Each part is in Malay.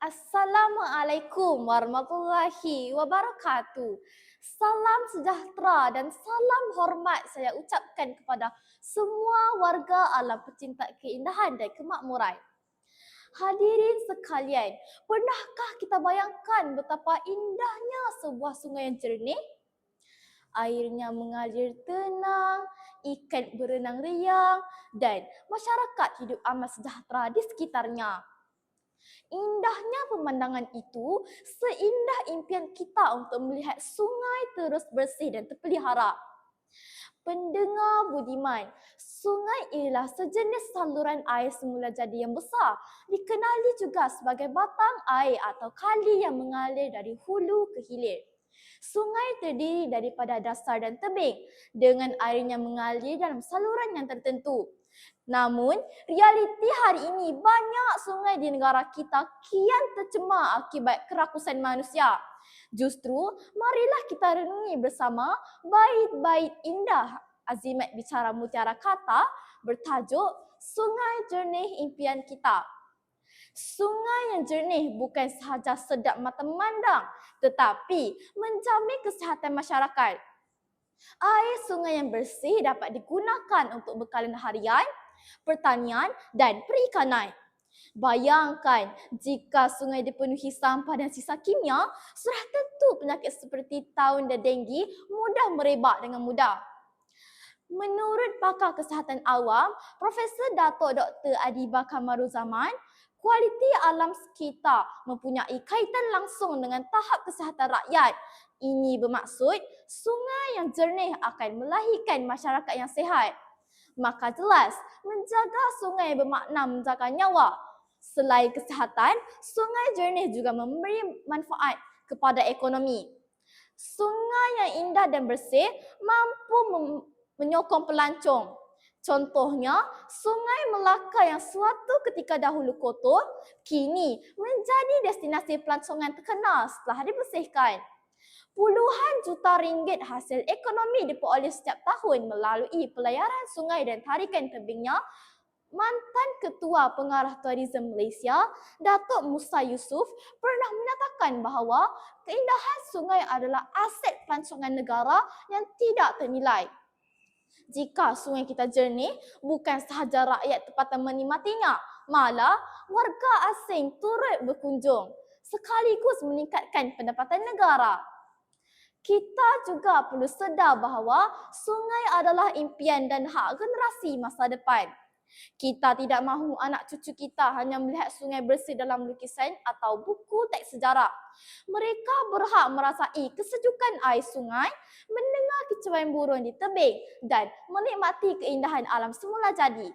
Assalamualaikum warahmatullahi wabarakatuh. Salam sejahtera dan salam hormat saya ucapkan kepada semua warga alam pecinta keindahan dan kemakmuran. Hadirin sekalian, pernahkah kita bayangkan betapa indahnya sebuah sungai yang jernih? Airnya mengalir tenang, ikan berenang riang dan masyarakat hidup amat sejahtera di sekitarnya. Indahnya pemandangan itu seindah impian kita untuk melihat sungai terus bersih dan terpelihara. Pendengar budiman, sungai ialah sejenis saluran air semula jadi yang besar. Dikenali juga sebagai batang air atau kali yang mengalir dari hulu ke hilir. Sungai terdiri daripada dasar dan tebing dengan airnya mengalir dalam saluran yang tertentu. Namun, realiti hari ini banyak sungai di negara kita kian tercemar akibat kerakusan manusia. Justru, marilah kita renungi bersama bait-bait indah Azimat Bicara Mutiara Kata bertajuk Sungai Jernih Impian Kita. Sungai yang jernih bukan sahaja sedap mata memandang tetapi menjamin kesihatan masyarakat. Air sungai yang bersih dapat digunakan untuk bekalan harian, pertanian dan perikanan. Bayangkan jika sungai dipenuhi sampah dan sisa kimia, sudah tentu penyakit seperti taun dan denggi mudah merebak dengan mudah. Menurut pakar kesihatan awam, Profesor Datuk Dr. Adiba Kamaruzaman, kualiti alam sekitar mempunyai kaitan langsung dengan tahap kesihatan rakyat. Ini bermaksud sungai yang jernih akan melahirkan masyarakat yang sihat. Maka jelas, menjaga sungai bermakna menjaga nyawa. Selain kesihatan, sungai jernih juga memberi manfaat kepada ekonomi. Sungai yang indah dan bersih mampu menyokong pelancong Contohnya, Sungai Melaka yang suatu ketika dahulu kotor, kini menjadi destinasi pelancongan terkenal setelah dibersihkan. Puluhan juta ringgit hasil ekonomi diperoleh setiap tahun melalui pelayaran sungai dan tarikan tebingnya mantan Ketua Pengarah Tourism Malaysia, Datuk Musa Yusof pernah menyatakan bahawa keindahan sungai adalah aset pelancongan negara yang tidak ternilai jika sungai kita jernih, bukan sahaja rakyat tempatan menikmatinya, malah warga asing turut berkunjung sekaligus meningkatkan pendapatan negara. Kita juga perlu sedar bahawa sungai adalah impian dan hak generasi masa depan. Kita tidak mahu anak cucu kita hanya melihat sungai bersih dalam lukisan atau buku teks sejarah. Mereka berhak merasai kesejukan air sungai, mendengar kicauan burung di tebing dan menikmati keindahan alam semula jadi.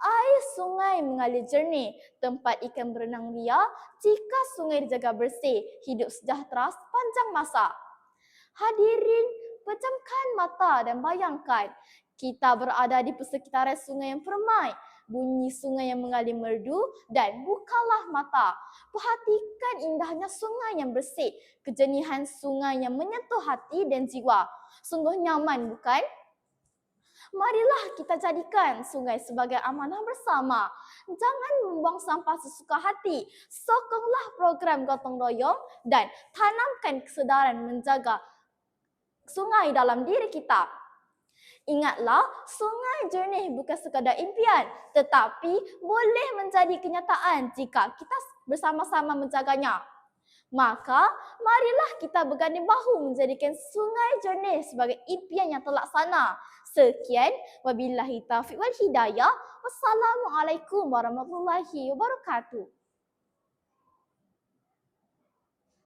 Air sungai mengalir jernih, tempat ikan berenang ria jika sungai dijaga bersih, hidup sejahtera sepanjang masa. Hadirin, pejamkan mata dan bayangkan kita berada di persekitaran sungai yang permai, bunyi sungai yang mengalir merdu dan bukalah mata. Perhatikan indahnya sungai yang bersih, kejenihan sungai yang menyentuh hati dan jiwa. Sungguh nyaman bukan? Marilah kita jadikan sungai sebagai amanah bersama. Jangan membuang sampah sesuka hati. Sokonglah program gotong royong dan tanamkan kesedaran menjaga sungai dalam diri kita. Ingatlah, sungai jernih bukan sekadar impian tetapi boleh menjadi kenyataan jika kita bersama-sama menjaganya. Maka, marilah kita berganding bahu menjadikan sungai jernih sebagai impian yang terlaksana. Sekian, wabillahi taufiq wal hidayah. Wassalamualaikum warahmatullahi wabarakatuh.